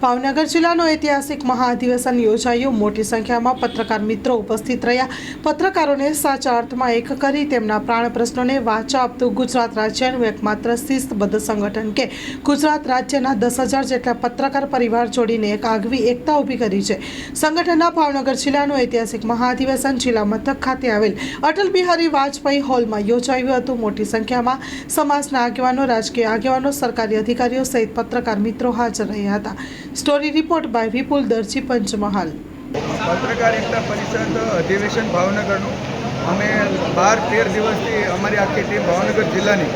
ભાવનગર જિલ્લાનો ઐતિહાસિક મહાઅધિવેશન યોજાયું. મોટી સંખ્યામાં પત્રકાર મિત્રો ઉપસ્થિત રહ્યા. પત્રકારોને સાચા અર્થમાં એક કરી તેમના પ્રાણ પ્રશ્નોને વાચા આપતું ગુજરાત રાજ્યનું એકમાત્ર શિસ્તબદ્ધ સંગઠન કે ગુજરાત રાજ્યના દસ હજાર જેટલા પત્રકાર પરિવાર જોડીને એક આગવી એકતા ઊભી કરી છે. સંગઠનના ભાવનગર જિલ્લાનું ઐતિહાસિક મહાઅધિવેશન જિલ્લા મથક ખાતે આવેલ અટલ બિહારી વાજપેયી હોલમાં યોજાયું હતું. મોટી સંખ્યામાં સમાજના આગેવાનો, રાજકીય આગેવાનો, સરકારી અધિકારીઓ સહિત પત્રકાર મિત્રો હાજર રહ્યા હતા. Story report by Vipul Darji Panchmahal. પત્રકારિતા પરિષદ અધિવેશન ભાવનગરનું. અમે બાર તેર દિવસથી અમારી આખી ટીમ ભાવનગર જિલ્લાની.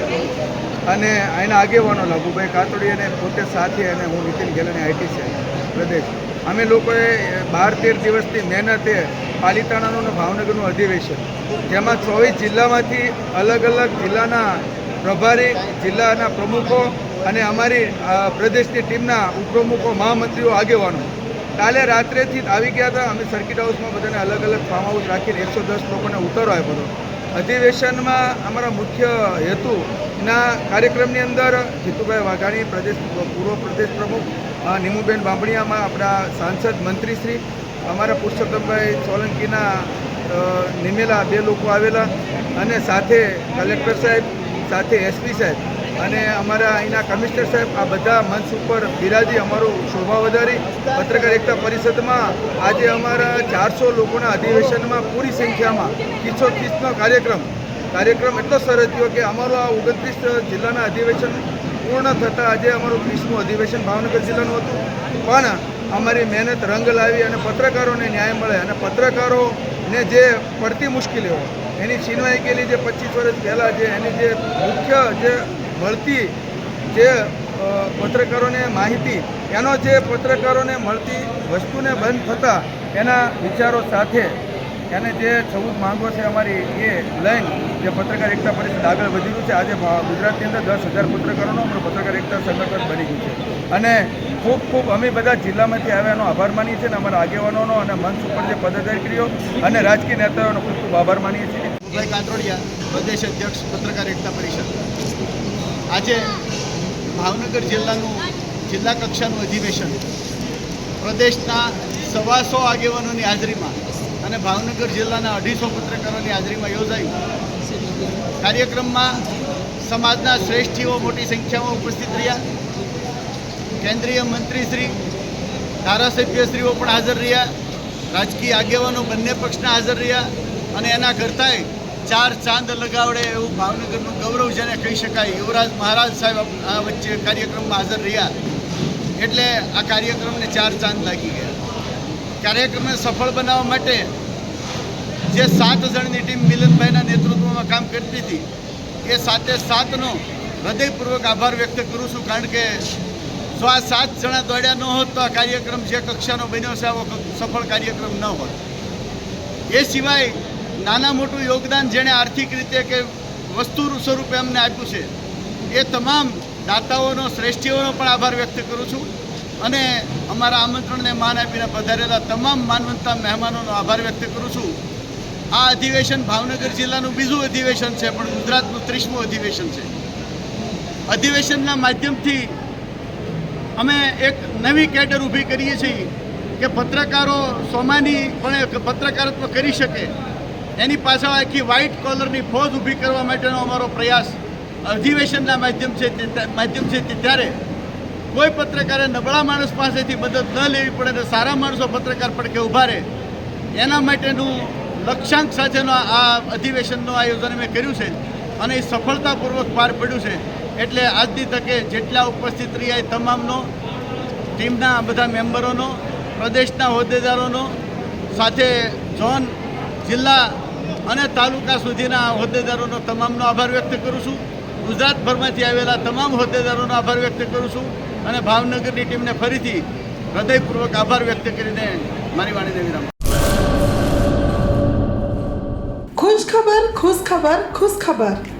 અને એના આગેવાનો લાભુભાઈ કાતોડી અને પોતે સાથે અને હું નીતિન ગેલાની આઈટી પ્રદેશ. અમે લોકોએ બાર તેર દિવસથી મહેનતે પાલિતાણાનું અને ભાવનગરનું અધિવેશન. જેમાં ચોવીસ જિલ્લામાંથી અલગ અલગ જિલ્લાના પ્રભારી, જિલ્લાના પ્રમુખો અને અમારી પ્રદેશની ટીમના ઉપપ્રમુખો, મહામંત્રીઓ, આગેવાનો. કાલે રાત્રેથી આવી ગયા હતા. અમે સર્કિટ હાઉસમાં બધાને અલગ અલગ ફાર્મ હાઉસ રાખીને એકસો દસ લોકોને ઉતારો આપ્યો હતો. અધિવેશનમાં અમારા મુખ્ય હેતુના કાર્યક્રમની અંદર જીતુભાઈ વાઘાણી, પ્રદેશ પૂર્વ પ્રદેશ પ્રમુખ નીમુબેન બાંભણિયામાં આપણા સાંસદ મંત્રીશ્રી, અમારા પુરુષોત્તમભાઈ સોલંકીના નિમેલા બે લોકો આવેલા અને સાથે કલેક્ટર સાહેબ, સાથે એસપી સાહેબ. અને અમારા અહીંના કમિશનર સાહેબ આ બધા મંચ ઉપર બિરાજી અમારું શોભા વધારી, પત્રકાર એકતા પરિષદમાં આજે અમારા ચારસો લોકોના અધિવેશનમાં પૂરી સંખ્યામાં કિસ્સો ત્રીસનો કાર્યક્રમ કાર્યક્રમ એટલો સરસ થયો કે અમારું આ ઓગણત્રીસ જિલ્લાના અધિવેશન પૂર્ણ થતાં આજે અમારું ત્રીસમું અધિવેશન ભાવનગર જિલ્લાનું હતું. પણ અમારી મહેનત રંગ લાવી અને પત્રકારોને ન્યાય મળે અને પત્રકારોને જે પડતી મુશ્કેલીઓ, એની છીનવાઈ ગયેલી જે પચીસ વર્ષ પહેલાં જે એની જે મુખ્ય જે મળતી જે પત્રકારોને માહિતી, એનો જે પત્રકારોને મળતી વસ્તુને બંધ થતાં એના વિચારો સાથે એને જે ચૌદ માંગો છે અમારી એ લાઈન જે પત્રકાર એકતા પરિષદ આગળ વધી છે. આજે ગુજરાતની અંદર દસ હજાર પત્રકારોનો અમારું પત્રકાર એકતા સંગઠન બની ગયું છે. અને ખૂબ ખૂબ અમે બધા જિલ્લામાંથી આવ્યાનો આભાર માનીએ છીએ અને અમારા આગેવાનોનો અને મંચ ઉપર જે પદાધિકારીઓ અને રાજકીય નેતાઓનો ખૂબ ખૂબ આભાર માનીએ છીએ. કાતરોડિયા, પ્રદેશ અધ્યક્ષ, પત્રકાર એકતા પરિષદ. આજે ભાવનગર જિલ્લાનું જિલ્લા કક્ષાનું અધિવેશન પ્રદેશના સવાસો આગેવાનોની હાજરીમાં અને ભાવનગર જિલ્લાના અઢીસો પત્રકારોની હાજરીમાં યોજાયું. કાર્યક્રમમાં સમાજના શ્રેષ્ઠીઓ મોટી સંખ્યામાં ઉપસ્થિત રહ્યા. કેન્દ્રીય મંત્રીશ્રી, ધારાસભ્યશ્રીઓ પણ હાજર રહ્યા. રાજકીય આગેવાનો બંને પક્ષના હાજર રહ્યા અને એના કરતાંય ચાર ચાંદ લગાવડે એવું ભાવનગરનું ગૌરવ જેને કહી શકાય, યુવરાજ મહારાજ સાહેબ આ વચ્ચે કાર્યક્રમમાં હાજર રહ્યા. એટલે આ કાર્યક્રમને ચાર ચાંદ લાગી ગયા. કાર્યક્રમને સફળ બનાવવા માટે જે સાત જણની ટીમ મિલનભાઈના નેતૃત્વમાં કામ કરતી હતી, એ સાતે સાતનો હૃદયપૂર્વક આભાર વ્યક્ત કરું છું, કારણ કે જો આ સાત જણા દોડ્યા ન હોત તો આ કાર્યક્રમ જે કક્ષાનો બન્યો છે, આવો સફળ કાર્યક્રમ ન હોત. એ સિવાય નાના મોટું યોગદાન જેણે આર્થિક રીતે કે વસ્તુ સ્વરૂપે અમને આપ્યું છે, એ તમામ દાતાઓનો, શ્રેષ્ઠીઓનો પણ આભાર વ્યક્ત કરું છું. અને અમારા આમંત્રણને માન આપીને પધારેલા તમામ માનવંતા મહેમાનોનો આભાર વ્યક્ત કરું છું. આ અધિવેશન ભાવનગર જિલ્લાનું બીજું અધિવેશન છે, પણ ગુજરાતનું ત્રીસમું અધિવેશન છે. અધિવેશનના માધ્યમથી અમે એક નવી કેડર ઊભી કરીએ છીએ કે પત્રકારો સોમાની પણ પત્રકારત્વ કરી શકે. એની પાછળ આખી વ્હાઇટ કોલરની ફોજ ઊભી કરવા માટેનો અમારો પ્રયાસ અધિવેશનના માધ્યમ છે માધ્યમ છે ત્યારે કોઈ પત્રકારે નબળા માણસ પાસેથી મદદ ન લેવી પડે અને સારા માણસો પત્રકાર પડકે ઊભા રહે. એના માટેનું લક્ષ્યાંક સાથેનો આ અધિવેશનનું આયોજન અમે કર્યું છે અને એ સફળતાપૂર્વક પાર પડ્યું છે. એટલે આજની તકે જેટલા ઉપસ્થિત રહ્યા એ તમામનો, ટીમના બધા મેમ્બરોનો, પ્રદેશના હોદ્દેદારોનો, સાથે ઝોન જિલ્લા અને તાલુકા સુધીના હોદ્દેદારોનો તમામનો આભાર વ્યક્ત કરું છું. ગુજરાતભરમાંથી આવેલા તમામ હોદ્દેદારોનો આભાર વ્યક્ત કરું છું અને ભાવનગરની ટીમને ફરીથી હૃદયપૂર્વક આભાર વ્યક્ત કરીને મારી વાણીને વિરામ ખુશ ખબર ખુશ ખબર ખુશ ખબર